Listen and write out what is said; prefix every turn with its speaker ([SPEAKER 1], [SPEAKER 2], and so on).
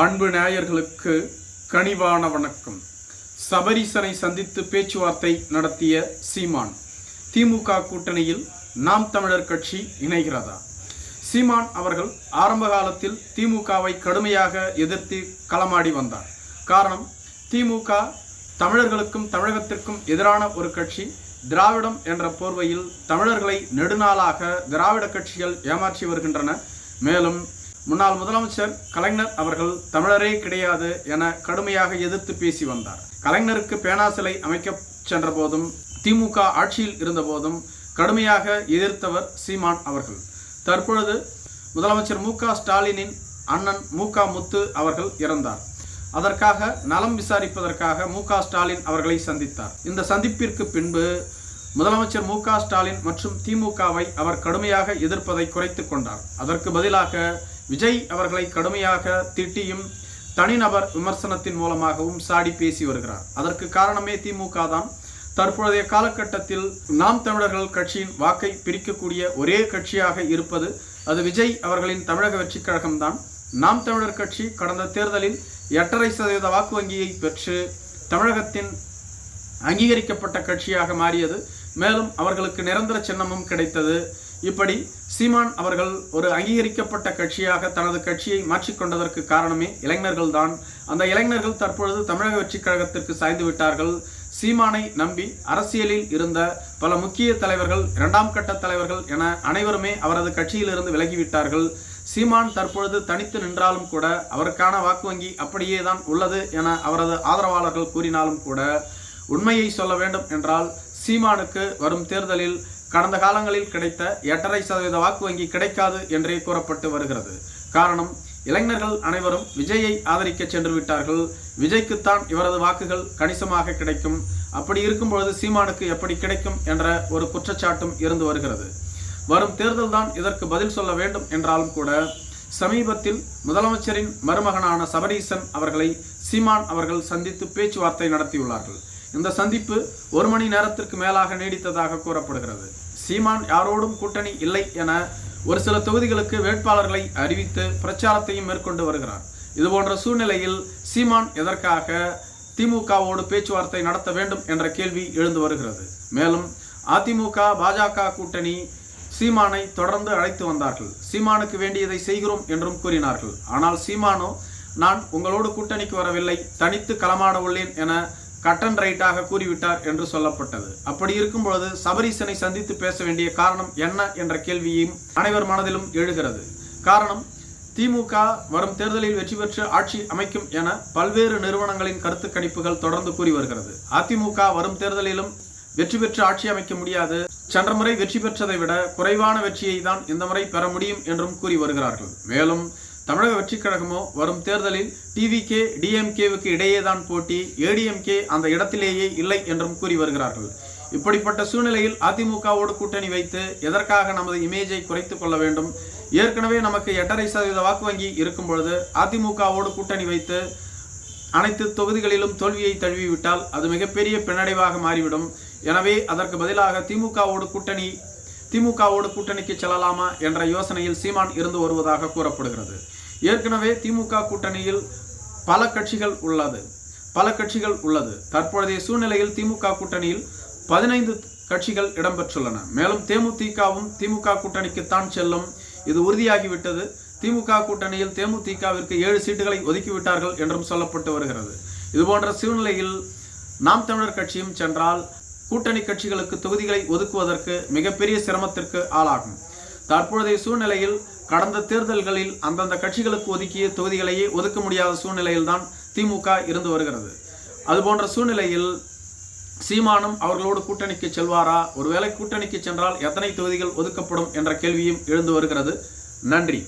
[SPEAKER 1] அன்பு நேயர்களுக்கு கனிவான வணக்கம். சபரீசனை சந்தித்து பேச்சுவார்த்தை நடத்திய சீமான். திமுக கூட்டணியில் நாம் தமிழர் கட்சி இணைகிறதா? சீமான் அவர்கள் ஆரம்ப காலத்தில் திமுகவை கடுமையாக எதிர்த்து களமாடி வந்தார். காரணம் திமுக தமிழர்களுக்கும் தமிழகத்திற்கும் எதிரான ஒரு கட்சி. திராவிடம் என்ற போர்வையில் தமிழர்களை நெடுநாளாக திராவிட கட்சிகள் ஏமாற்றி வருகின்றன. மேலும் முன்னாள் முதலமைச்சர் கலைஞர் அவர்கள் தமிழரே கிடையாது என கடுமையாக எதிர்த்து பேசி வந்தார். கலைஞருக்கு பேனா சிலை அமைக்க சென்ற போதும் திமுக ஆட்சியில் இருந்த போதும் கடுமையாக எதிர்த்தவர் சீமான் அவர்கள். தற்பொழுது முதலமைச்சர் மு க ஸ்டாலினின் அண்ணன் மு க முத்து அவர்கள் இறந்தார். அதற்காக நலம் விசாரிப்பதற்காக மு க ஸ்டாலின் அவர்களை சந்தித்தார். இந்த சந்திப்பிற்கு பின்பு முதலமைச்சர் மு க ஸ்டாலின் மற்றும் திமுகவை அவர் கடுமையாக எதிர்ப்பதை குறைத்து கொண்டார். அதற்கு பதிலாக விஜய் அவர்களை கடுமையாக திட்டியும் தனிநபர் விமர்சனத்தின் மூலமாகவும் சாடி பேசி வருகிறார். அதற்கு காரணமே திமுக தான். தற்போதைய காலகட்டத்தில் நாம் தமிழர்கள் கட்சியின் வாக்கை பிரிக்கக்கூடிய ஒரே கட்சியாக இருப்பது அது விஜய் அவர்களின் தமிழக வெற்றிக் கழகம்தான் நாம் தமிழர் கட்சி கடந்த தேர்தலில் எட்டரை சதவீத வாக்கு வங்கியை பெற்று தமிழகத்தின் அங்கீகரிக்கப்பட்ட கட்சியாக மாறியது. மேலும் அவர்களுக்கு நிரந்தர சின்னமும் கிடைத்தது. இப்படி சீமான் அவர்கள் ஒரு அங்கீகரிக்கப்பட்ட கட்சியாக தனது கட்சியை மாற்றிக்கொண்டதற்கு காரணமே இளைஞர்கள் தான் அந்த இளைஞர்கள் தற்பொழுது தமிழக வெற்றிக் கழகத்திற்கு சாய்ந்து விட்டார்கள். சீமானை நம்பி அரசியலில் இருந்த பல முக்கிய தலைவர்கள் இரண்டாம் கட்ட தலைவர்கள் என அனைவருமே அவரது கட்சியிலிருந்து விலகிவிட்டார்கள். சீமான் தற்பொழுது தனித்து நின்றாலும் கூட அவருக்கான வாக்கு வங்கி அப்படியே தான் உள்ளது என அவரது ஆதரவாளர்கள் கூறினாலும் கூட உண்மையை சொல்ல வேண்டும் என்றால் சீமானுக்கு வரும் தேர்தலில் கடந்த காலங்களில் கிடைத்த எட்டரை சதவீத வாக்கு வங்கி கிடைக்காது என்றே கூறப்பட்டு வருகிறது. காரணம் இளைஞர்கள் அனைவரும் விஜயை ஆதரிக்க சென்று விட்டார்கள் விஜய்க்குத்தான் இவரது வாக்குகள் கணிசமாக கிடைக்கும். அப்படி இருக்கும் பொழுது சீமானுக்கு எப்படி கிடைக்கும் என்ற ஒரு குற்றச்சாட்டும் இருந்து வருகிறது. வரும் தேர்தல் தான் இதற்கு பதில் சொல்ல வேண்டும் என்றாலும் கூட சமீபத்தில் முதலமைச்சரின் மருமகனான சபரீசன் அவர்களை சீமான் அவர்கள் சந்தித்து பேச்சுவார்த்தை நடத்தியுள்ளார்கள். இந்த சந்திப்பு ஒரு மணி நேரத்திற்கு மேலாக நீடித்ததாக கூறப்படுகிறது. சீமான் யாரோடும் கூட்டணி இல்லை என ஒரு சில தொகுதிகளுக்கு வேட்பாளர்களை அறிவித்து பிரச்சாரத்தையும் மேற்கொண்டு வருகிறார். இதுபோன்ற சூழ்நிலையில் சீமான் எதற்காக திமுகவோடு பேச்சுவார்த்தை நடத்த வேண்டும் என்ற கேள்வி எழுந்து வருகிறது. மேலும் அதிமுக பாஜக கூட்டணி சீமானை தொடர்ந்து அழைத்து வந்தார்கள். சீமானுக்கு வேண்டியதை செய்கிறோம் என்றும் கூறினார்கள். ஆனால் சீமானோ நான் உங்களோடு கூட்டணிக்கு வரவில்லை தனித்து களமாட உள்ளேன் என கட்டன் ரைட்டாக கூறிவிட்டார் என்று சொல்லப்பட்டது. அப்படி இருக்கும் பொழுது சபரீசனை சந்தித்து பேச வேண்டிய காரணம் என்ன என்ற கேள்வியும் அனைவர் மனதிலும் எழுகிறது. காரணம் திமுக வரும் தேர்தலில் வெற்றி பெற்று ஆட்சி அமைக்கும் என பல்வேறு நிறுவனங்களின் கருத்து கணிப்புகள் தொடர்ந்து கூறி வருகிறது. அதிமுக வரும் தேர்தலிலும் வெற்றி பெற்று ஆட்சி அமைக்க முடியாது. சென்ற முறை வெற்றி பெற்றதை விட குறைவான வெற்றியை தான் இந்த முறை பெற முடியும் என்றும் கூறி வருகிறார்கள். மேலும் தமிழக வெற்றிக் கழகமோ வரும் தேர்தலில் டிவிகே டிஎம்கேவுக்கு இடையேதான் போட்டி ஏடிஎம்கே அந்த இடத்திலேயே இல்லை என்றும் கூறி வருகிறார்கள். இப்படிப்பட்ட சூழ்நிலையில் அதிமுகவோடு கூட்டணி வைத்து எதற்காக நமது இமேஜை குறைத்துக் கொள்ள வேண்டும்? ஏற்கனவே நமக்கு எட்டரை சதவீத வாக்கு வங்கி இருக்கும் பொழுது அதிமுகவோடு கூட்டணி வைத்து அனைத்து தொகுதிகளிலும் தோல்வியை தழுவிவிட்டால் அது மிகப்பெரிய பின்னடைவாக மாறிவிடும். எனவே அதற்கு பதிலாக திமுகவோடு கூட்டணி திமுகவோடு கூட்டணிக்கு செல்லலாமா என்ற யோசனையில் சீமான் இருந்து வருவதாக கூறப்படுகிறது. ஏற்கனவே திமுக கூட்டணியில் பல கட்சிகள் உள்ளது. பல கட்சிகள் உள்ளது. தற்பொழுதைய சூழ்நிலையில் திமுக கூட்டணியில் பதினைந்து கட்சிகள் இடம்பெற்றுள்ளன. மேலும் தேமுதிகவும் திமுக கூட்டணிக்குத்தான் செல்லும். இது உறுதியாகிவிட்டது. திமுக கூட்டணியில் தேமுதிகவிற்கு ஏழு சீட்டுகளை ஒதுக்கிவிட்டார்கள் என்றும் சொல்லப்பட்டு வருகிறது. இதுபோன்ற சூழ்நிலையில் நாம் தமிழர் கட்சியும் சென்றால் கூட்டணி கட்சிகளுக்கு தொகுதிகளை ஒதுக்குவதற்கு மிகப்பெரிய சிரமத்திற்கு ஆளாகும். தற்பொழுதைய சூழ்நிலையில் கடந்த தேர்தல்களில் அந்தந்த கட்சிகளுக்கு ஒதுக்கிய தொகுதிகளையே ஒதுக்க முடியாத சூழ்நிலையில்தான் திமுக இருந்து வருகிறது. அதுபோன்ற சூழ்நிலையில் சீமானும் அவர்களோடு கூட்டணிக்கு செல்வாரா? ஒருவேளை கூட்டணிக்கு சென்றால் எத்தனை தொகுதிகள் ஒதுக்கப்படும் என்ற கேள்வியும் எழுந்து வருகிறது. நன்றி.